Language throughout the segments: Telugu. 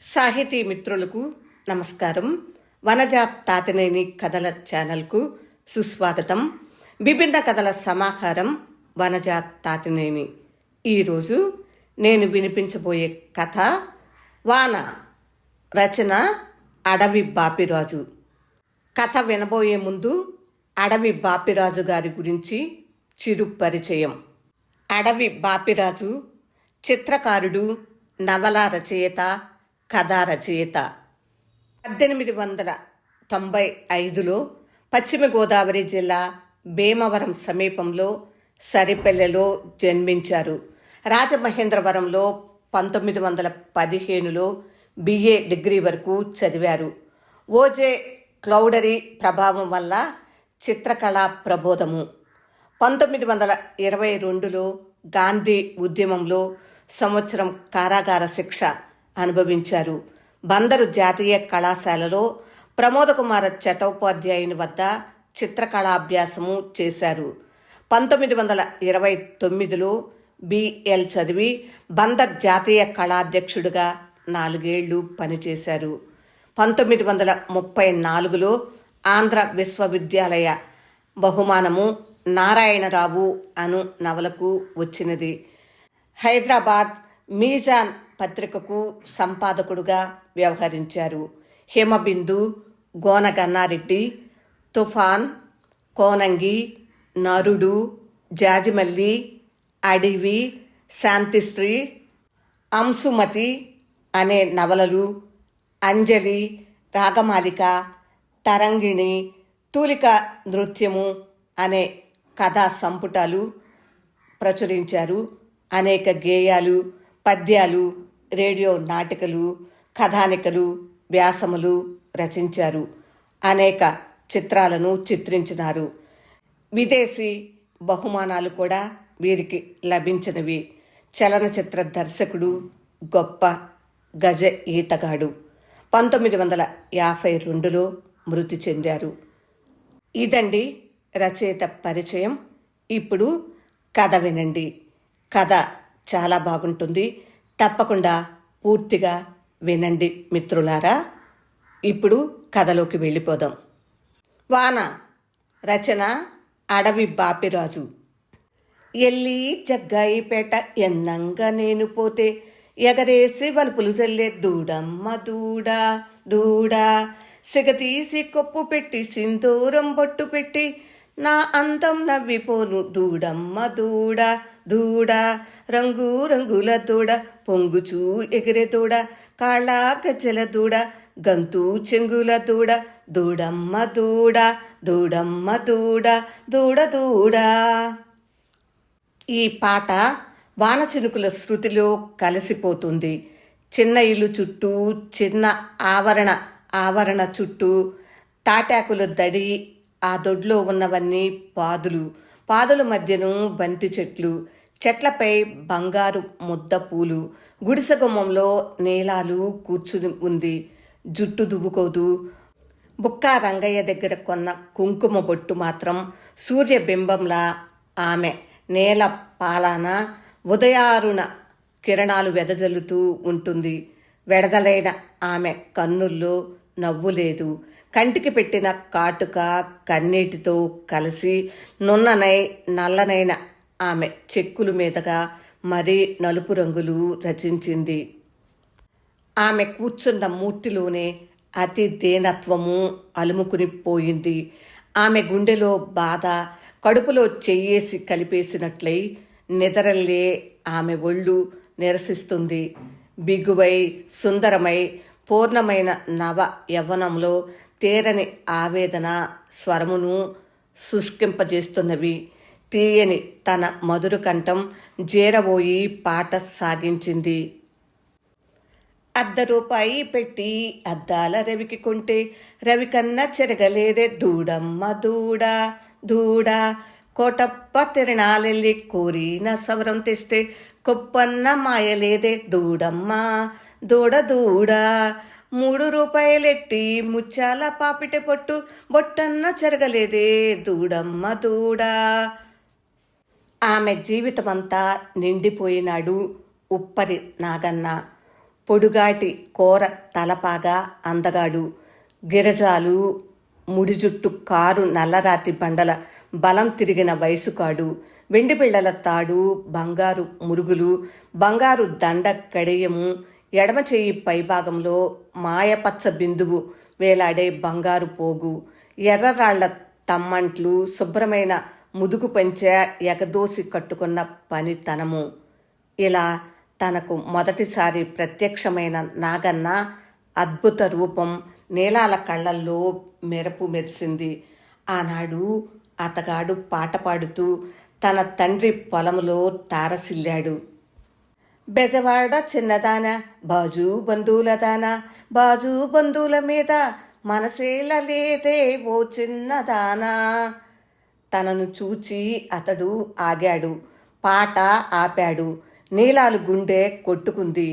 సాహితీ మిత్రులకు నమస్కారం. వనజా తాతినేని కథల ఛానల్కు సుస్వాగతం. విభిన్న కథల సమాహారం వనజా తాతినేని. ఈరోజు నేను వినిపించబోయే కథ వాన రచన అడవి బాపిరాజు. కథ వినబోయే ముందు అడవి బాపిరాజు గారి గురించి చిరు పరిచయం. అడవి బాపిరాజు చిత్రకారుడు నవల రచయిత కథా రచయిత పద్దెనిమిది వందల తొంభై ఐదులో పశ్చిమ గోదావరి జిల్లా భీమవరం సమీపంలో సరిపల్లెలో జన్మించారు. రాజమహేంద్రవరంలో పంతొమ్మిది వందల పదిహేనులో బిఏ డిగ్రీ వరకు చదివారు. ఓజే క్లౌడరీ ప్రభావం వల్ల చిత్రకళా ప్రబోధము. పంతొమ్మిది వందల ఇరవై రెండులో గాంధీ ఉద్యమంలో సంవత్సరం కారాగార శిక్ష అనుభవించారు. బందరు జాతీయ కళాశాలలో ప్రమోదకుమార చటోపాధ్యాయుని వద్ద చిత్రకళాభ్యాసము చేశారు. పంతొమ్మిది వందల ఇరవై తొమ్మిదిలో బిఎల్ చదివి బందర్ జాతీయ కళాధ్యక్షుడిగా నాలుగేళ్ళు పనిచేశారు. పంతొమ్మిది వందల ముప్పై నాలుగులో ఆంధ్ర విశ్వవిద్యాలయ బహుమానము నారాయణరావు అను నవలకు వచ్చినది. హైదరాబాద్ మీజాన్ పత్రికకు సంపాదకుడుగా వ్యవహరించారు. హిమబిందు గోనగన్నారెడ్డి తుఫాన్ కోనంగి నరుడు జాజిమల్లి అడివి శాంతిశ్రీ అంశుమతి అనే నవలలు అంజలి రాగమాలిక తరంగిణి తూలిక నృత్యము అనే కథా సంపుటాలు ప్రచురించారు. అనేక గేయాలు పద్యాలు రేడియో నాటికలు కథానికలు వ్యాసములు రచించారు. అనేక చిత్రాలను చిత్రించినారు. విదేశీ బహుమానాలు కూడా వీరికి లభించినవి. చలనచిత్ర దర్శకుడు గొప్ప గజ ఈతగాడు. పంతొమ్మిది వందల యాభై రెండులో మృతి చెందారు. ఇదండి రచయిత పరిచయం. ఇప్పుడు కథ వినండి. కథ చాలా బాగుంటుంది. తప్పకుండా పూర్తిగా వినండి మిత్రులారా. ఇప్పుడు కథలోకి వెళ్ళిపోదాం. వాన రచన అడవి బాపిరాజు. ఎల్లి జగ్గాయిపేట ఎన్నంగా నేను పోతే ఎగరేసి వలుపులు జల్లే దూడమ్మ దూడ దూడ. సిగతీసి కొప్పు పెట్టి సింధూరం బొట్టు పెట్టి నా అందం నవ్విపోను దూడమ్మ దూడ దూడ రంగు రంగుల దూడ పొంగుచూ ఎగిరే దూడ కాళ్ళ గజ్జల దూడ గంతు చెంగుల దూడ దూడమ్మ దూడ దూడమ్మ దూడ దూడ దూడ. ఈ పాట వానచినుకుల శృతిలో కలిసిపోతుంది. చిన్న ఇల్లు చుట్టూ చిన్న ఆవరణ ఆవరణ చుట్టూ తాటాకుల దడి ఆ దొడ్లో ఉన్నవన్నీ పాదులు. పాదుల మధ్యను బంతి చెట్లు చెట్లపై బంగారు ముద్ద పూలు. గుడిసె గుమ్మంలో నీలాలు కూర్చుని ఉంది. జుట్టు దువ్వుకోదు. బుక్కా రంగయ్య దగ్గర కొన్న కుంకుమ బొట్టు మాత్రం సూర్యబింబంలా ఆమె నేల పాలాన ఉదయారుణ కిరణాలు వెదజల్లుతూ ఉంటుంది. వెడదలైన ఆమె కన్నుల్లో నవ్వు లేదు. కంటికి పెట్టిన కాటుక కన్నీటితో కలిసి నున్ననై నల్లనైన ఆమె చెక్కుల మీదగా మరీ నలుపు రంగులు రచించింది. ఆమె కూర్చున్న మూర్తిలోనే అతి దీనత్వము అలుముకుని పోయింది. ఆమె గుండెలో బాధ కడుపులో చెయ్యేసి కలిపేసినట్లయి నిద్రలే ఆమె ఒళ్ళు నిరసిస్తుంది. బిగువై సుందరమై పూర్ణమైన నవ యవ్వనంలో తీరని ఆవేదన స్వరమును శుష్కింపజేస్తున్నవి. తీయని తన మధుర కంఠం జేరబోయి పాట సాగించింది. అర్ధ రూపాయి పెట్టి అద్దాల రవికి కొంటే రవి కన్నా చెరగలేదే దూడమ్మ దూడ దూడ. కోటప్ప తిరణాలెల్లి కోరిన సవరం తెస్తే కొప్పన్న మాయలేదే దూడమ్మ దూడ దూడ. మూడు రూపాయలెట్టి ముచ్చాల పాపిట పొట్టు బొట్టన్న చెరగలేదే దూడమ్మ దూడ. ఆమె జీవితమంతా నిండిపోయినాడు ఉప్పరి నాగన్న. పొడుగాటి కోర తలపాగా అందగాడు. గిరజాలు ముడి జుట్టు కారు నల్లరాతి బండల బలం తిరిగిన వయసుకాడు. వెండి బిళ్ళల తాడు బంగారు మురుగులు బంగారు దండ కడియము ఎడమ చేయి పైభాగంలో మాయపచ్చ బిందువు వేలాడే బంగారు పోగు ఎర్రరాళ్ళ తమ్మంట్లు శుభ్రమైన ముదుగు పంచె ఎగదోసి కట్టుకున్న పనితనము. ఇలా తనకు మొదటిసారి ప్రత్యక్షమైన నాగన్న అద్భుత రూపం నీలాల కళ్ళల్లో మెరుపు మెరిసింది. ఆనాడు అతగాడు పాట పాడుతూ తన తండ్రి పొలంలో తారసిల్లాడు. బెజవాడ చిన్నదాన బాజు బంధువులదాన బాజు బంధువుల మీద మనసేల లేదే ఓ చిన్నదానా. తనను చూచి అతడు ఆగాడు పాట ఆపాడు నీలాలు గుండె కొట్టుకుంది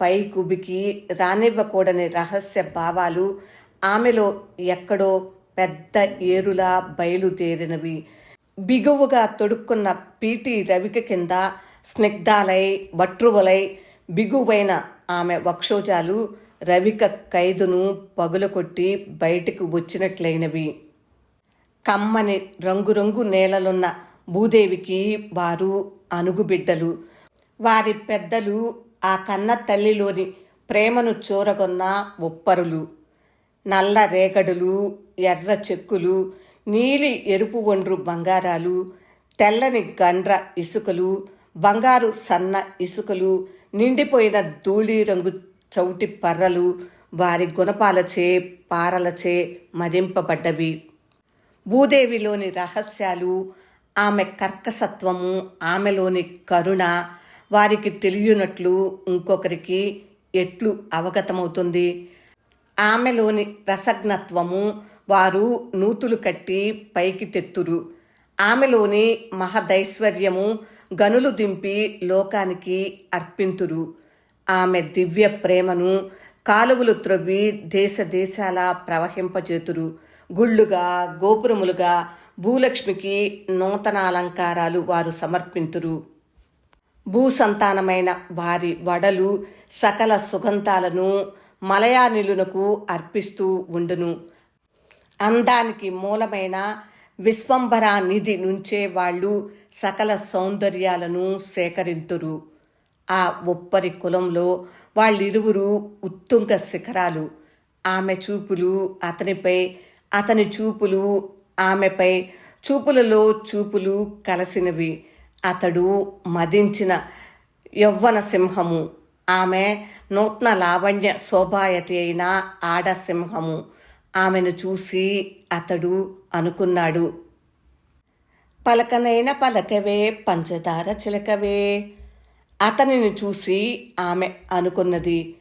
పై కుబికి రానివ్వకూడని రహస్య భావాలు ఆమెలో ఎక్కడో పెద్ద ఏరులా బయలుదేరినవి. బిగువుగా తొడుక్కున్న పీటి రవిక కింద స్నిగ్ధాలై వట్రువలై బిగువైన ఆమె వక్షోజాలు రవిక ఖైదును పగులకొట్టి బయటకు వచ్చినట్లయినవి కమ్మని రంగురంగు నేలలున్న భూదేవికి వారు అనుగుబిడ్డలు. వారి పెద్దలు ఆ కన్న తల్లిలోని ప్రేమను చూరగొన్న ఉప్పరులు నల్ల రేగడులు ఎర్ర చెక్కులు నీలి ఎరుపు ఒండ్రు బంగారాలు తెల్లని గండ్ర ఇసుకలు బంగారు సన్న ఇసుకలు నిండిపోయిన ధూళి రంగు చౌటి పర్రలు వారి గుణపాలచే పారలచే మరింపబడ్డవి. భూదేవిలోని రహస్యాలు ఆమె కర్కసత్వము ఆమెలోని కరుణ వారికి తెలియనట్లు ఇంకొకరికి ఎట్లు అవగతమవుతుంది? ఆమెలోని రసజ్ఞత్వము వారు నూతులు కట్టి పైకి తెత్తురు. ఆమెలోని మహదైశ్వర్యము గనులు దింపి లోకానికి అర్పింతురు. ఆమె దివ్య ప్రేమను కాలువలు త్రవ్వి దేశ దేశాల ప్రవహింపజేతురు. గుళ్ళుగా గోపురములుగా భూలక్ష్మికి నూతన అలంకారాలు వారు సమర్పింతురు. భూసంతానమైన వారి వడలు సకల సుగంధాలను మలయానిలునకు అర్పిస్తూ ఉండును. అందానికి మూలమైన విశ్వంభర నిధి నుంచే వాళ్ళు సకల సౌందర్యాలను సేకరింతురు. ఆ ఒప్పరి కులంలో వాళ్ళిరువురు ఉత్తుంగ శిఖరాలు. ఆమె చూపులు అతనిపై అతని చూపులు ఆమెపై చూపులలో చూపులు కలసినవి. అతడు మదించిన యవ్వన సింహము. ఆమె నూతన లావణ్య శోభాయతి అయిన ఆడ సింహము. ఆమెను చూసి అతడు అనుకున్నాడు. పలకనైన పలకవే పంచదార చిలకవే. అతనిని చూసి ఆమె అనుకున్నది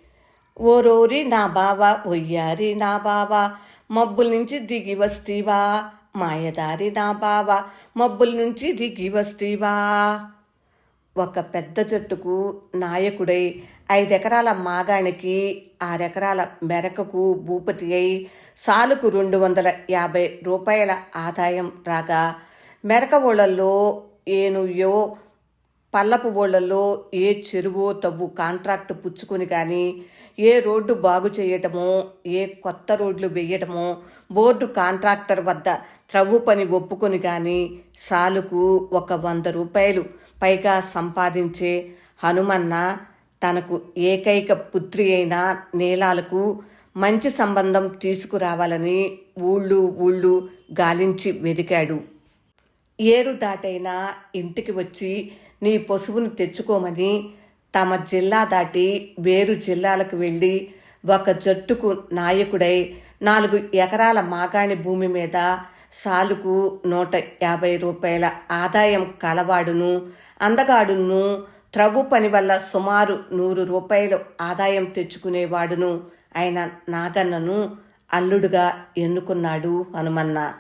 ఓరోరి నా బావ ఒయ్యారి నా బావ మబ్బుల నుంచి దిగి వస్తీవా? మాయదారి నా బావ మబ్బుల నుంచి దిగి వస్తీవా? ఒక పెద్ద జట్టుకు నాయకుడై ఐదెకరాల మాగానికి ఆరెకరాల మెరకకు భూపతి అయి సాలుకు రెండు వందల యాభై రూపాయల ఆదాయం రాగా మెరక ఊళ్ళల్లో ఏనుయో పల్లపు ఊళ్ళల్లో ఏ చెరువో తవ్వు కాంట్రాక్టు పుచ్చుకొని కానీ ఏ రోడ్డు బాగు చేయటమో ఏ కొత్త రోడ్లు వేయటమో బోర్డు కాంట్రాక్టర్ వద్ద త్రవ్వు పని ఒప్పుకొని కానీ సాలుకు ఒక వంద రూపాయలు పైగా సంపాదించే హనుమన్న తనకు ఏకైక పుత్రి అయిన నీలాలకు మంచి సంబంధం తీసుకురావాలని ఊళ్ళు ఊళ్ళు గాలించి వెదికాడు. ఏరు దాటైనా ఇంటికి వచ్చి నీ పశువును తెచ్చుకోమని తమ జిల్లా దాటి వేరు జిల్లాలకు వెళ్ళి ఒక జట్టుకు నాయకుడై నాలుగు ఎకరాల మాగాణి భూమి మీద సాలుకు నూట యాభై రూపాయల ఆదాయం కలవాడును అందగాడును త్రవ్వు పని వల్ల సుమారు నూరు రూపాయలు ఆదాయం తెచ్చుకునేవాడును. ఆయన నాగన్నను అల్లుడుగా ఎన్నుకున్నాడు హనుమన్న.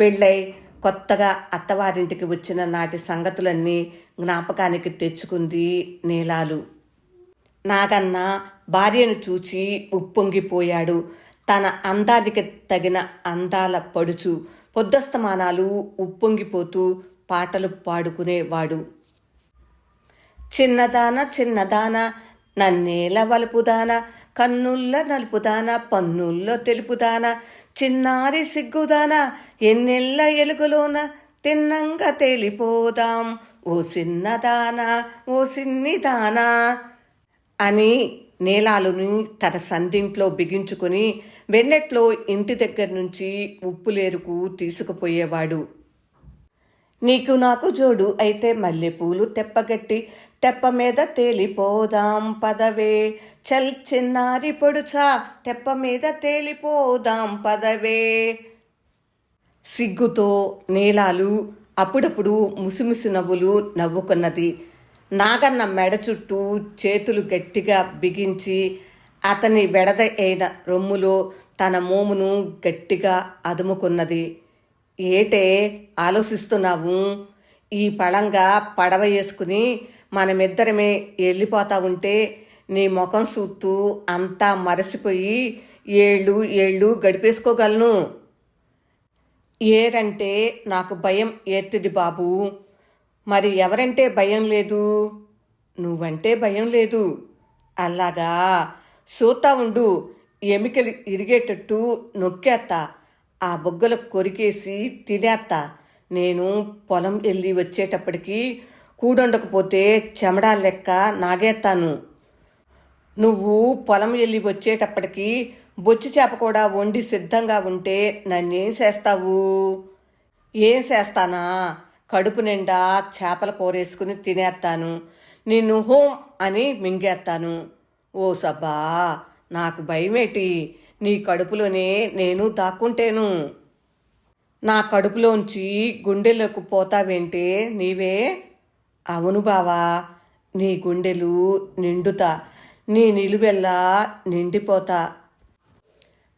పెళ్ళై కొత్తగా అత్తవారింటికి వచ్చిన నాటి సంగతులన్నీ జ్ఞాపకానికి తెచ్చుకుంది నీలాలు. నాగన్న భార్యను చూచి ఉప్పొంగిపోయాడు. తన అందానికి తగిన అందాల పడుచు పొద్దస్తమానాలు ఉప్పొంగిపోతూ పాటలు పాడుకునేవాడు. చిన్నదాన చిన్నదాన నన్నేల వలుపుదాన కన్నుల్ల నలుపుదాన పన్నుల్లో తెలుపుదాన చిన్నారి సిగ్గుదాన ఎన్నెల్ల ఎలుగులోన తిన్నంగా తేలిపోదాం. ఓ చిన్నదాన ఓ సిన్నిదాన అని నీలాలుని తన సందింట్లో బిగించుకుని వెన్నెట్లో ఇంటి దగ్గర నుంచి ఉప్పులేరుకు తీసుకుపోయేవాడు. నీకు నాకు జోడు అయితే మల్లెపూలు తెప్పగట్టి తెప్ప మీద తేలిపోదాం పదవే. చల్ చిన్నారి పొడుచా తెప్ప మీద తేలిపోదాం పదవే. సిగ్గుతో నీలాలు అప్పుడప్పుడు ముసిముసి నవ్వులు నవ్వుకున్నది. నాగన్న మెడ చుట్టూ చేతులు గట్టిగా బిగించి అతని వెడద అయిన రొమ్ములో తన మోమును గట్టిగా అదుముకున్నది. ఏటే ఆలోచిస్తున్నావు? ఈ పళంగా పడవ వేసుకుని మనమిద్దరమే వెళ్ళిపోతా ఉంటే నీ ముఖం చూస్తూ అంతా మరసిపోయి ఏళ్ళు ఏళ్ళు గడిపేసుకోగలను. ఏరంటే నాకు భయం ఏత్తిది బాబు. మరి ఎవరంటే భయం లేదు? నువ్వంటే భయం లేదు. అలాగా సూతా ఉండు ఎమికలు ఇరిగేటట్టు నొక్కేత్తా ఆ బొగ్గలు కొరికేసి తినేత్తా. నేను పొలం వెళ్ళి వచ్చేటప్పటికి కూడుండకపోతే చెమడా లెక్క నాగేస్తాను నువ్వు పొలం వెళ్ళి వచ్చేటప్పటికి బొచ్చి చేప కూడా వండి సిద్ధంగా ఉంటే నన్నేం చేస్తావు? ఏం చేస్తానా? కడుపు నిండా చేపల కూరేసుకుని తినేస్తాను నిన్ను హోం అని మింగేస్తాను ఓ సబ్బా నాకు భయమేటి? నీ కడుపులోనే నేను దాక్కుంటేను. నా కడుపులోంచి గుండెలకు పోతావేంటే నీవే? అవును బావా నీ గుండెలు నిండుతా నీ నిలువెల్లా నిండిపోతా.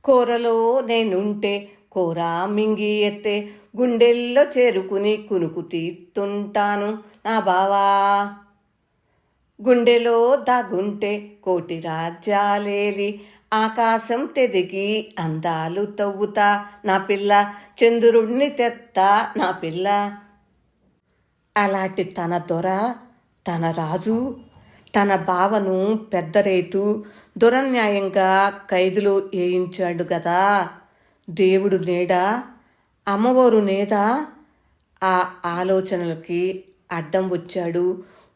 కూరలో నేనుంటే కూర మింగి ఎత్తే గుండెల్లో చేరుకుని కునుకు తీర్తుంటాను నా బావా. గుండెలో దాగుంటే కోటి రాజ్యాలేలి ఆకాశం తెదిగి అందాలు తవ్వుతా నా పిల్ల చంద్రుడిని తెత్తా నా పిల్ల. అలాంటి తన దొర తన రాజు తన బావను పెద్ద రైతు దురన్యాయంగా ఖైదులో వేయించాడు కదా దేవుడు నేడా అమ్మవారు నేడా. ఆ ఆలోచనలకి అడ్డం వచ్చాడు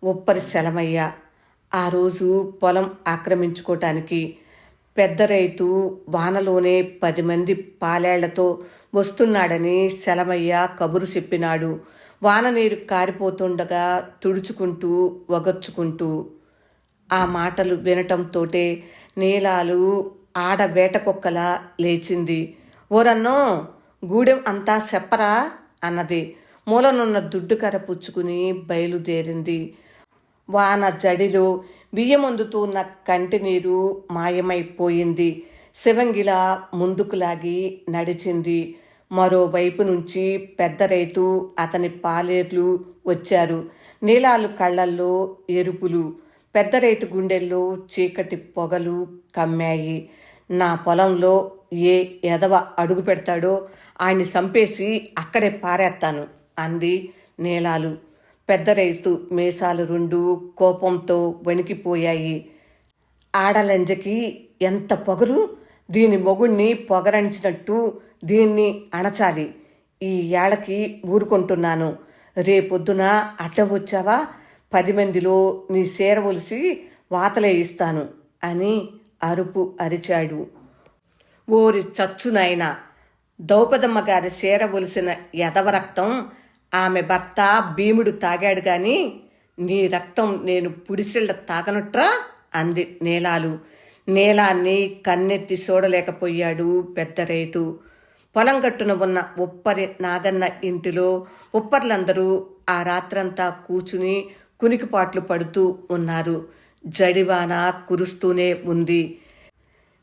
ఉప్పరి శలమయ్య ఆ రోజు పొలం ఆక్రమించుకోవటానికి పెద్ద రైతు వానలోనే పది మంది పాలేళ్ళతో వస్తున్నాడని శలమయ్య కబురు చెప్పినాడు. వాన నీరు కారిపోతుండగా తుడుచుకుంటూ వగర్చుకుంటూ ఆ మాటలు వినటంతోటే నీలాలు ఆడ వేటకొక్కలా లేచింది. ఓరన్నో గూడెం అంతా చెప్పరా? అన్నది. మూలనున్న దుడ్డు పుచ్చుకుని బయలుదేరింది. వాన జడిలో బియ్యమందుతున్న కంటి నీరు మాయమైపోయింది. శివంగిలా ముందుకు లాగి నడిచింది. మరోవైపు నుంచి పెద్ద రైతు అతని పాలేర్లు వచ్చారు. నీలాలు కళ్ళల్లో ఎరుపులు పెద్ద రైతు గుండెల్లో చీకటి పొగలు కమ్మాయి. నా పొలంలో ఏ ఎదవ అడుగు పెడతాడో ఆయన్ని చంపేసి అక్కడే పారేస్తాను అంది నీలాలు. పెద్ద రైతు మీసాలు రెండు కోపంతో వణికిపోయాయి. ఆడలంజకి ఎంత పొగరు? దీని మొగుణ్ణి పొగరంచినట్టు దీన్ని అణచాలి. ఈ ఏళకి ఊరుకుంటున్నాను. రేపొద్దున అడ్డ వచ్చావా? పది మందిలో నీ సేర ఒలిసి వాతలేయిస్తాను అని అరుపు అరిచాడు. ఓరి చచ్చునాయన ద్రౌపదమ్మ గారి సేర ఒలిసిన ఎదవ రక్తం ఆమె భర్త భీముడు తాగాడు కానీ నీ రక్తం నేను పుడిసిళ్ళ తాగనుట్రా? అంది నీలాలు. నీలాన్ని కన్నెత్తి చూడలేకపోయాడు పెద్ద రైతు. పొలం గట్టున ఉన్న ఉప్పరి నాగన్న ఇంటిలో ఉప్పర్లందరూ ఆ రాత్రంతా కూచుని కునికిపాట్లు పడుతూ ఉన్నారు. జడివాన కురుస్తూనే ఉంది.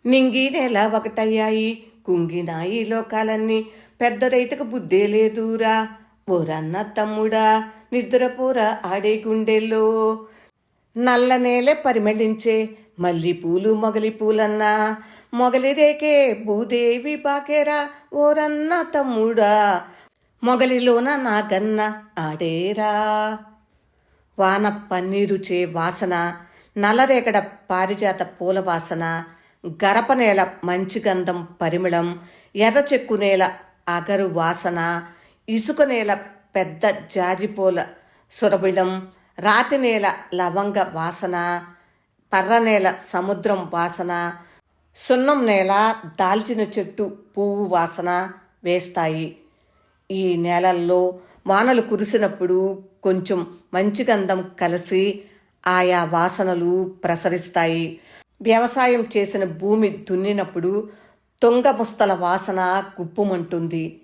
నింగి నేల ఒకటయ్యాయి. కుంగినాయి లోకాలన్నీ. పెద్ద రైతుకు బుద్ధే లేదురా. ఓరన్న తమ్ముడా నిద్రపూర ఆడే గుండెల్లో. నల్ల నేలే పరిమళించే మల్లెపూలు మొగలి పూలన్నా మొగలి రేకే భూదేవి పాకేరా ఓరన్న తమ్ముడా మొగలిలోన నాగన్న ఆడేరా. వాన పన్నీరుచే వాసన నల్లరేగడ పారిజాత పూల వాసన గరప నేల మంచి గంధం పరిమళం ఎర్ర చెక్కు నేల అగరు వాసన ఇసుక నేల పెద్ద జాజిపూల సురబిళం రాతి నేల లవంగ వాసన కర్రనేల సముద్రం వాసన సున్నం నేల దాల్చిన చెట్టు పువ్వు వాసన వేస్తాయి. ఈ నేలల్లో వానలు కురిసినప్పుడు కొంచెం మంచి గంధం కలిసి ఆయా వాసనలు ప్రసరిస్తాయి. వ్యవసాయం చేసిన భూమి దున్నినప్పుడు తుంగపుస్తల వాసన గుప్పుమంటుంది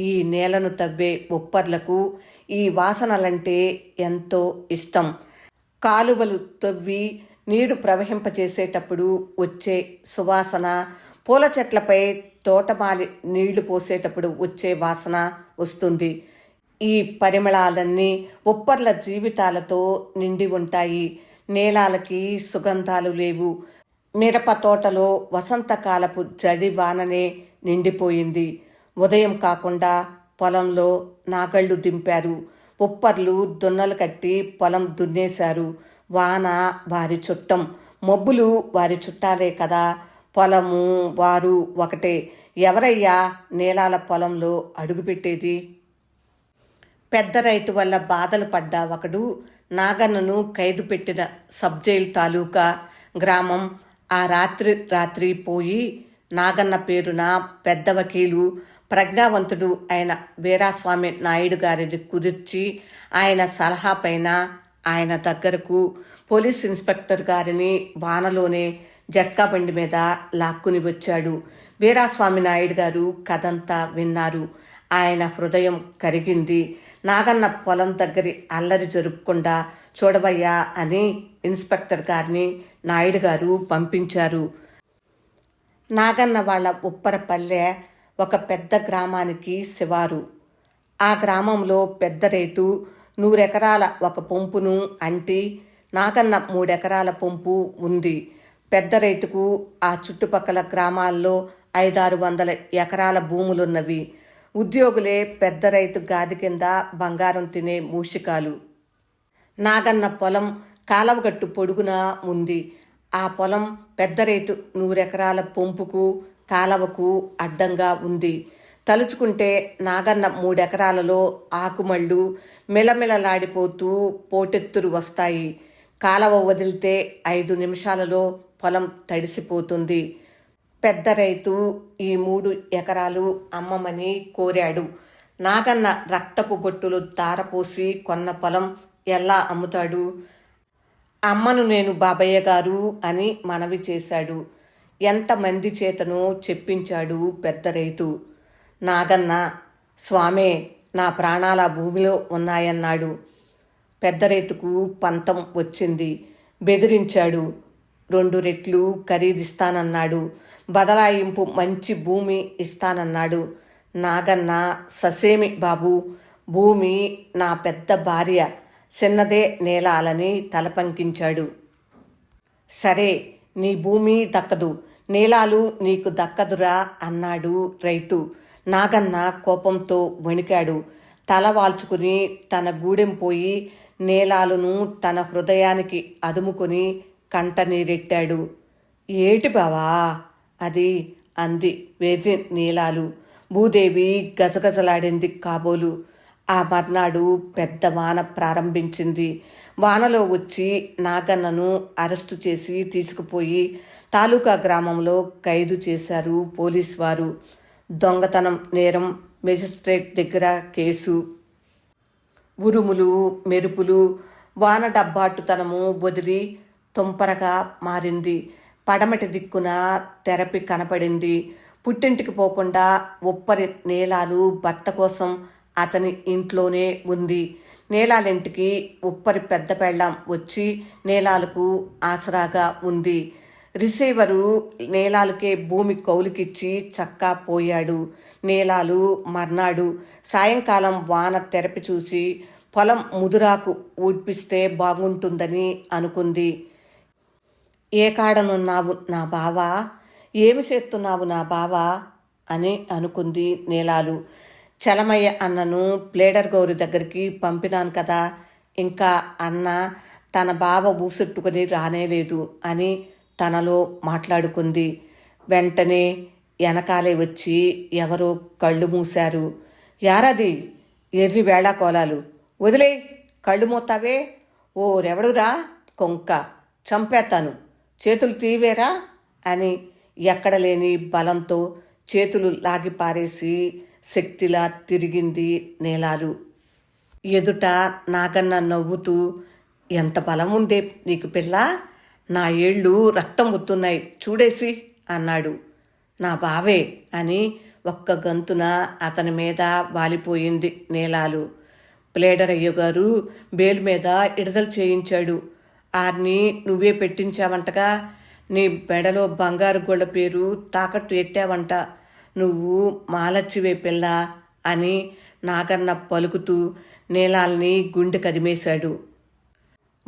ఈ నేలను తవ్వే బొప్పర్లకు ఈ వాసనలంటే ఎంతో ఇష్టం. కాలువలు తవ్వి నీరు ప్రవహింపచేసేటప్పుడు వచ్చే సువాసన పూల చెట్లపై తోటమాలి నీళ్ళు పోసేటప్పుడు వచ్చే వాసన వస్తుంది. ఈ పరిమళాలన్నీ ఉప్పర్ల జీవితాలతో నిండి ఉంటాయి. నేలాలకి సుగంధాలు లేవు. మిరప తోటలో వసంతకాలపు జడి వాననే నిండిపోయింది. ఉదయం కాకుండా పొలంలో నాగళ్ళు దింపారు. ఉప్పర్లు దున్నలు కట్టి పొలం దున్నేశారు. వాన వారి చుట్టం. మబ్బులు వారి చుట్టాలే కదా. పొలము వారు ఒకటే. ఎవరయ్యా నీలాల పొలంలో అడుగుపెట్టేది? పెద్ద రైతు వల్ల బాధలు పడ్డ ఒకడు నాగన్నను ఖైదు పెట్టిన సబ్ జైలు తాలూకా గ్రామం. ఆ రాత్రి రాత్రి పోయి నాగన్న పేరున పెద్ద వకీలు ప్రజ్ఞావంతుడు అయిన వీరాస్వామి నాయుడు గారిని కుదిర్చి ఆయన సలహా పైన ఆయన దగ్గరకు పోలీస్ ఇన్స్పెక్టర్ గారిని వానలోనే జట్కా బండి మీద లాక్కుని వచ్చాడు. వీరాస్వామి నాయుడు గారు కథంతా విన్నారు. ఆయన హృదయం కరిగింది. నాగన్న పొలం దగ్గరి అల్లరి జరుపుకుండా చూడవయ్యా అని ఇన్స్పెక్టర్ గారిని నాయుడు గారు పంపించారు. నాగన్న వాళ్ళ ఉప్పరపల్లె ఒక పెద్ద గ్రామానికి శివారు. ఆ గ్రామంలో పెద్ద రైతు నూరెకరాల ఒక పొంపును అంటి నాగన్న మూడెకరాల పొంపు ఉంది. పెద్ద రైతుకు ఆ చుట్టుపక్కల గ్రామాల్లో ఐదారు వందల ఎకరాల భూములున్నవి. ఉద్యోగులే పెద్ద రైతు గాది కింద బంగారం తినే మూషికాలు. నాగన్న పొలం కాలవగట్టు పొడుగున ఉంది. ఆ పొలం పెద్ద రైతు నూరెకరాల పొంపుకు కాలవకు అడ్డంగా ఉంది. తలుచుకుంటే నాగన్న మూడెకరాలలో ఆకుమళ్ళు మిలమిలలాడిపోతూ పోటెత్తురు వస్తాయి. కాలవ వదిలితే ఐదు నిమిషాలలో పొలం తడిసిపోతుంది. పెద్ద రైతు ఈ మూడు ఎకరాలు అమ్మమని కోరాడు. నాగన్న రక్తపు బొట్టులు దారపోసి కొన్న పొలం ఎలా అమ్ముతాడు? అమ్మను నేను బాబయ్య గారు అని మనవి చేశాడు. ఎంతమంది చేతనో చెప్పించాడు పెద్ద రైతు. నాగన్న స్వామే నా ప్రాణాల భూమిలో ఉన్నాయన్నాడు. పెద్ద రైతుకు పంతం వచ్చింది. బెదిరించాడు. రెండు రెట్లు ఖరీదిస్తానన్నాడు. బదలాయింపు మంచి భూమి ఇస్తానన్నాడు. నాగన్న ససేమి బాబు భూమి నా పెద్ద భార్య. చిన్నదే నేలాలని తలపంకించాడు. సరే నీ భూమి దక్కదు. నీలాలు నీకు దక్కదురా అన్నాడు రైతు. నాగన్న కోపంతో వణికాడు. తల వాల్చుకుని తన గూడెం పోయి నేలాలను తన హృదయానికి అదుముకొని కంట నీరెట్టాడు ఏటి బావా అది అంది వేది నీలాలు. భూదేవి గజగజలాడింది కాబోలు. ఆ మర్నాడు పెద్ద వాన ప్రారంభించింది. వానలో వచ్చి నాగన్నను అరెస్టు చేసి తీసుకుపోయి తాలూకా గ్రామంలో ఖైదు చేశారు పోలీస్ వారు దొంగతనం నేరం మెజిస్ట్రేట్ దగ్గర కేసు. ఉరుములు మెరుపులు వాన డబ్బాటుతనము వదిలి తుంపరగా మారింది. పడమటి దిక్కున తెరపి కనపడింది. పుట్టింటికి పోకుండా ఉప్పరి నేలాలు భర్త కోసం అతని ఇంట్లోనే ఉంది. నేలాలింటికి ఉప్పరి పెద్ద పెళ్ళాం వచ్చి నేలాలకు ఆసరాగా ఉంది. రిసీవరు నేలాలకే భూమి కౌలుకిచ్చి చక్కా పోయాడు. నేలాలు మర్నాడు. సాయంకాలం వాన తెరపి చూసి పొలం ముదురాకు ఊడ్పిస్తే బాగుంటుందని అనుకుంది. ఏ కాడనున్నావు నా బావా? ఏమి చేస్తున్నావు నా బావా? అని అనుకుంది నేలాలు. చలమయ్య అన్నను ప్లేడర్ గౌరి దగ్గరికి పంపినాను కదా. ఇంకా అన్న తన బావ ఊసెట్టుకుని రానేలేదు అని తనలో మాట్లాడుకుంది. వెంటనే వెనకాలే వచ్చి ఎవరో కళ్ళు మూశారు. యారది ఎర్రి వేళాకోలాలు వదిలే కళ్ళు మూతావే ఓరెవడురా కొంక చంపేతాను చేతులు తీవేరా? అని ఎక్కడ లేని బలంతో చేతులు లాగి పారేసి శక్తిలా తిరిగింది నేలాలు. ఎదుట నాగన్న నవ్వుతూ ఎంత బలం ఉందే నీకు పిల్ల? నా ఏళ్ళు రక్తం వస్తున్నాయి చూడేసి అన్నాడు. నా బావే అని ఒక్క గంతున అతని మీద వాలిపోయింది నేలాలు. ప్లేడర్ అయ్యగారు బేల్ మీద ఇడదలు చేయించాడు. ఆర్ని నువ్వే పెట్టించావంటగా నీ మెడలో బంగారు గొళ్ళ పేరు తాకట్టు ఎట్టావంట నువ్వు మాలచ్చివే పిల్ల అని నాగన్న పలుకుతూ నీలాల్ని గుండె కదిమేశాడు.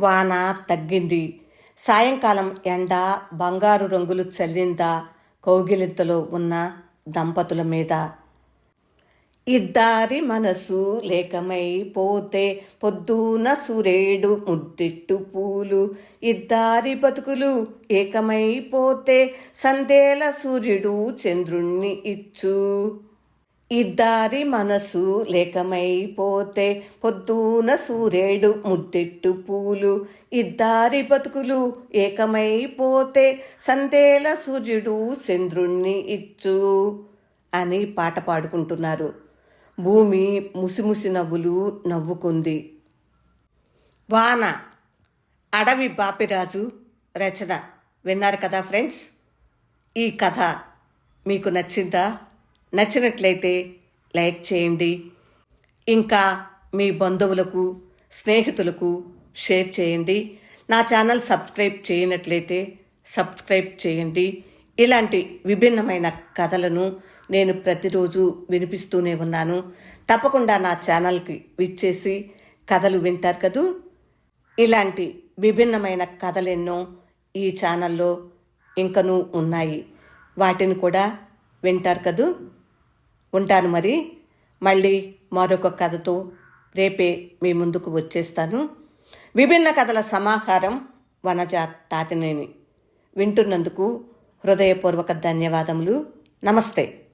వాన తగ్గింది. సాయంకాలం ఎండ బంగారు రంగులు చల్లిందా కౌగిలింతలో ఉన్న దంపతుల మీద. ఇద్దారి మనసు లేకమైపోతే పొద్దున సూర్యుడు ముద్దిట్టు పూలు. ఇద్దారి బతుకులు ఏకమైపోతే సందేల సూర్యుడు చంద్రుణ్ణి ఇచ్చు. ఇద్దారి మనసు లేకమైపోతే పొద్దున సూర్యుడు ముద్దెట్టు పూలు. ఇద్దారి బతుకులు ఏకమైపోతే సందేల సూర్యుడు చంద్రుణ్ణి ఇచ్చు అని పాట పాడుకుంటున్నారు. భూమి ముసిముసి నవ్వులు నవ్వుకుంది. వాన అడవి బాపిరాజు రచన. విన్నారు కదా ఫ్రెండ్స్? ఈ కథ మీకు నచ్చిందా? నచ్చినట్లయితే లైక్ చేయండి. ఇంకా మీ బంధువులకు స్నేహితులకు షేర్ చేయండి. నా ఛానల్ సబ్స్క్రైబ్ చేయనట్లయితే సబ్స్క్రైబ్ చేయండి. ఇలాంటి విభిన్నమైన కథలను నేను ప్రతిరోజు వినిపిస్తూనే ఉన్నాను. తప్పకుండా నా ఛానల్కి విచ్చేసి కథలు వింటారు కదూ? ఇలాంటి విభిన్నమైన కథలెన్నో ఈ ఛానల్లో ఇంకనూ ఉన్నాయి. వాటిని కూడా వింటారు కదూ? ఉంటాను మరి. మళ్ళీ మరొక కథతో రేపే మీ ముందుకు వచ్చేస్తాను. విభిన్న కథల సమాహారం వనజ తాతినేని. వింటున్నందుకు హృదయపూర్వక ధన్యవాదములు. నమస్తే.